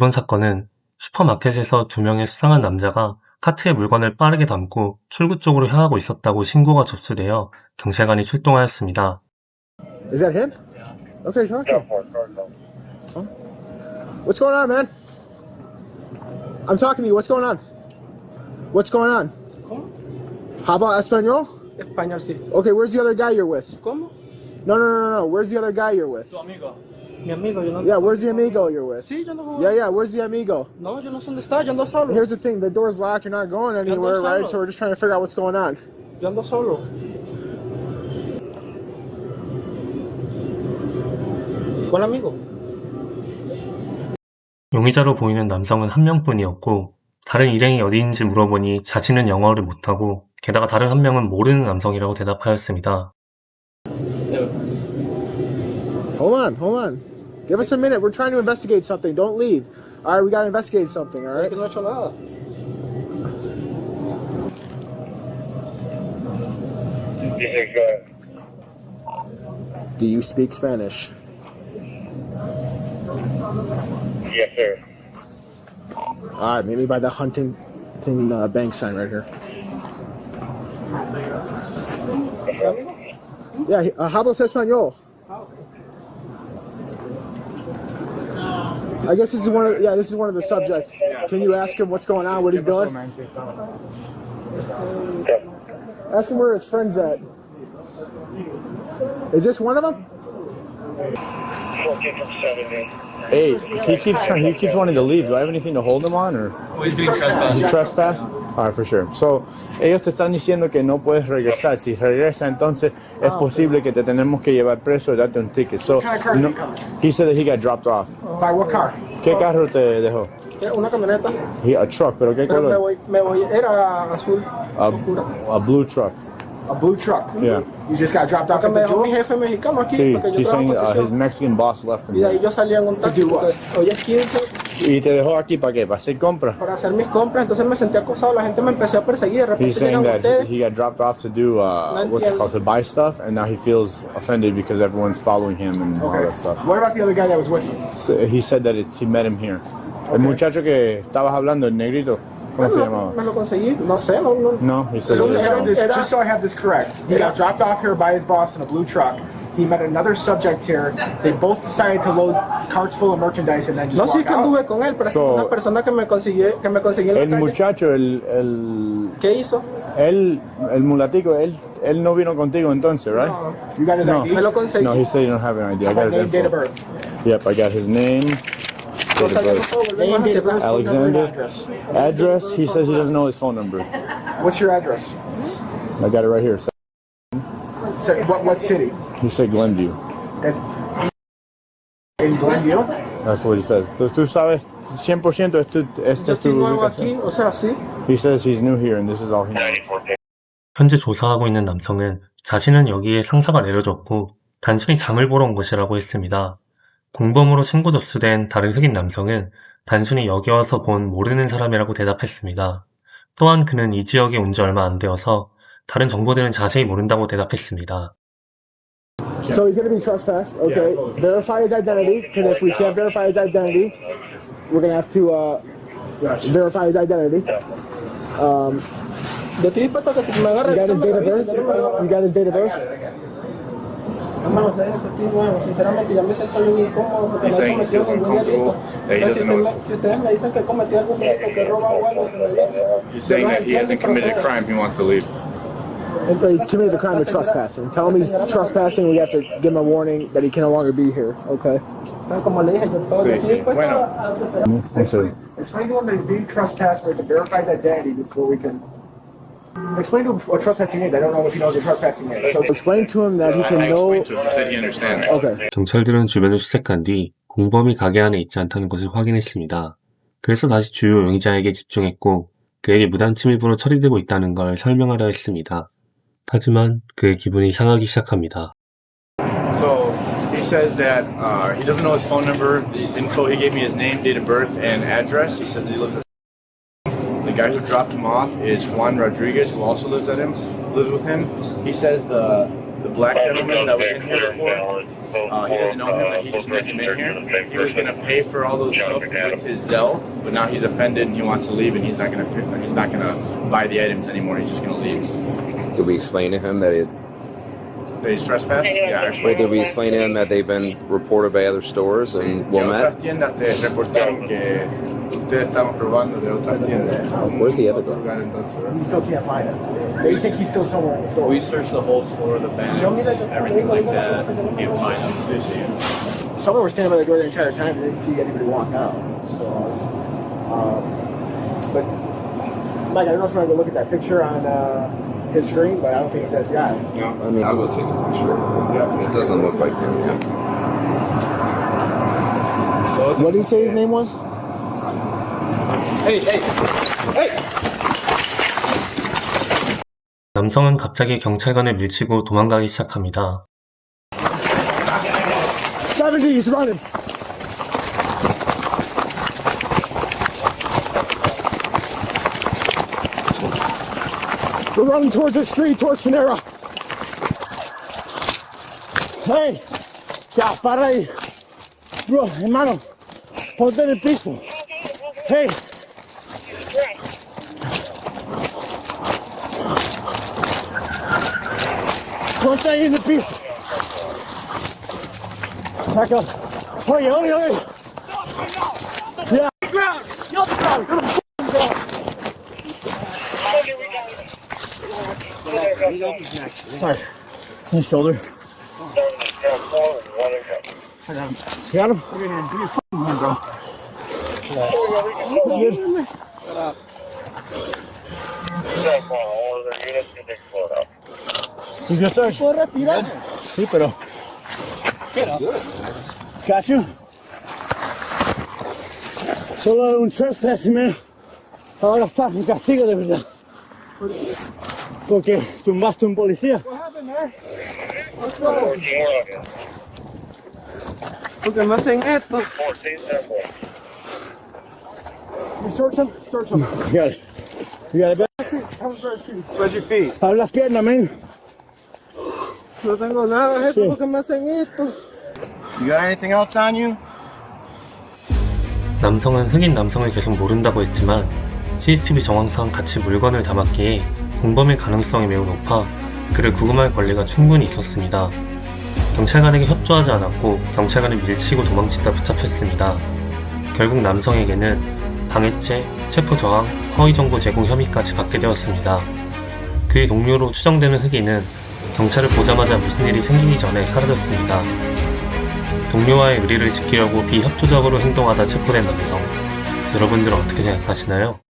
이번 사건은 슈퍼마켓에서 두 명의 수상한 남자가 카트에 물건을 빠르게 담고 출구 쪽으로 향하고 있었다고 신고가 접수되어 경찰관이 출동하였습니다. Is that him? Okay, talk to him. Huh? What's going on, man? I'm talking to you. What's going on? What's going on? How about Espanol? Español, sí. Okay, where's the other guy you're with? ¿Cómo? No, no, no, no, no. Where's the other guy you're with? Tu amigo. Mi amigo, yo no. Yeah, where's the amigo you're with? Sí, yo no voy. Yeah, yeah, where's the amigo? No, yo no sé dónde está, yo ando solo. Here's the thing, the door's locked, you're not going anywhere, right? So we're just trying to figure out what's going on. Yo ando solo. ¿Cuál amigo? 용의자로 보이는 남성은 한 명뿐이었고 다른 일행이 어디인지 물어보니 자신은 영어를 못하고 게다가 다른 한 명은 모르는 남성이라고 대답하였습니다. Hold on, hold on. Give us a minute. We're trying to investigate something. Don't leave. All right, we got to investigate something. All right. let Do you speak Spanish? Yes, sir. All right, maybe by the Huntington uh, Bank sign right here. Yeah, uh, hablas español. I guess this is one of yeah, this is one of the subjects. Can you ask him what's going on, what he's doing? Ask him where his friends at. Is this one of them? Hey, he keeps trying. He keeps wanting to leave. Do I have anything to hold him on, or? Oh, he's being trespassed. trespass? Ah, for sure. So, ellos te están diciendo que no puedes regresar. Si regresa, entonces es ah, posible que te tenemos que llevar preso y darte un ticket. So, kind of he said that he got dropped off. Oh. By what car? ¿Qué carro te dejó? Una camioneta. He, a truck, pero ¿qué color? Me voy, me voy, era azul. A, blue truck. a blue truck. Yeah. You just got dropped off. Come dejó mi jefe mexicano aquí. Sí, he's saying, uh, his Mexican boss left him. Y yo salí en un taxi. Pues, Oye, 15 ¿Y te dejó aquí para qué? ¿Para hacer compras? Para hacer mis compras, entonces me sentí acosado, la gente me empezó a perseguir, de repente He's saying that he got dropped off to do uh, what's it called to buy stuff, and now he feels offended because everyone's following him and all that stuff. What about the other guy that was with him? So he said that it's, he met him here. El muchacho que estabas hablando, el negrito. ¿Cómo se llamaba? Me lo conseguí, no sé, no. No, no he said so, this, just so I have this correct, he got dropped off here by his boss in a blue truck. He met another subject here. They both decided to load carts full of merchandise and then just No, sí, walk que anduve con él, pero So- una persona que me consiguió, que me consiguió en la El calle. muchacho, el, el, ¿Qué hizo? él, el mulatico, él, él no vino contigo entonces, right? No. You got his No. ID? Me lo conseguí. No, he said he don't have an idea. I got his Name, date of birth. Yep, I got his name. Date of birth. Alexander. address. Address, he says he doesn't know his phone number. What's your address? I got it right here. said what what city? He said Glenview. That's in Glenview. That's what he says. Tú, tú sabes 100% este, este es tu ubicación. o sea, sí. He says he's new here and this is all he knows. 현재 조사하고 있는 남성은 자신은 여기에 상사가 내려졌고 단순히 장을 보러 온 것이라고 했습니다. 공범으로 신고 접수된 다른 흑인 남성은 단순히 여기 와서 본 모르는 사람이라고 대답했습니다. 또한 그는 이 지역에 온 지 얼마 안 되어서 다른 정보들은 자세히 모른다고 대답했습니다. So he's going to be trespassed. Okay. Verify his identity because if we can't verify his identity, we're going to have to uh, verify his identity. Um, you got his date of birth? You got his date of birth? he You're saying that he hasn't committed a crime, he wants to leave. He's committed the crime of trespassing. Tell him he's trespassing. We have to give him a warning that he can no longer be here. Okay. Como le dije, yo todo Sí, sí. Bueno. Eso. Explain to him that he's being trespassed. We have to verify his identity before we can. Explain to him what trespassing is. I don't know if he knows what trespassing is. So explain to him that he I can explained to no. him. He said he understands. Okay. 경찰들은 주변을 수색한 뒤 공범이 가게 안에 있지 않다는 것을 확인했습니다. 그래서 다시 주요 용의자에게 집중했고 그에게 무단침입으로 처리되고 있다는 걸 설명하려 했습니다. 하지만 그의 기분이 상하기 시작합니다. So he says that uh, he doesn't know his phone number. The info he gave me his name, date of birth, and address. He says he lives. At the guy who dropped him off is Juan Rodriguez, who also lives at him, lives with him. He says the the black gentleman that was in here before. Uh, he doesn't know him, that he just uh, met him in here. He was gonna pay for all those stuff with his Dell, but now he's offended and he wants to leave, and he's not gonna he's not gonna buy the items anymore. He's just gonna leave. Did we explain to him that it? That he's trespassed. Yeah, I did we explain to him that they've been reported by other stores and Wilmette? Ustedes estaban probando de otra tienda. Where's the other guy? We still can't find him. We think he's still somewhere in the store. We searched the whole store, the bags, everything like that. we Can't find him. Someone was standing by the door the entire time and didn't see anybody walk out. So, um, but like I don't know if you want to look at that picture on uh, his screen, but I don't think it's that guy. Yeah, I mean, I will go take a picture. Yeah. It doesn't look like him. Yeah. What did he say his name was? 남성은 갑자기 경찰관을 밀치고 도망가기 시작합니다. We're running towards the street, towards Panera. Hey, ya, para ahí. Bro, hermano, ponte en el piso. Hey. Don't thing in the piece. Back up. Hurry, hurry, hurry. Yeah. Ground. the ground. Sorry. My shoulder. got him. got him? Give your hand. Give your hand, bro. Sí, pero. Cacho Solo un y Ahora estás en castigo de verdad. Porque tumbaste un policía. Porque me hacen esto. Search him. Search him. You got it. You got it back? How was your feet? Where's your feet? Abre las piernas, man. No tengo nada, gente, sí. porque me hacen esto. You got anything else on you? 남성은 흑인 남성을 계속 모른다고 했지만 CCTV 정황상 같이 물건을 담았기에 공범의 가능성이 매우 높아 그를 구금할 권리가 충분히 있었습니다. 경찰관에게 협조하지 않았고 경찰관을 밀치고 도망치다 붙잡혔습니다. 결국 남성에게는 방해죄, 체포저항, 허위정보 제공 혐의까지 받게 되었습니다. 그의 동료로 추정되는 흑인은 경찰을 보자마자 무슨 일이 생기기 전에 사라졌습니다. 동료와의 의리를 지키려고 비협조적으로 행동하다 체포된 남성. 여러분들은 어떻게 생각하시나요?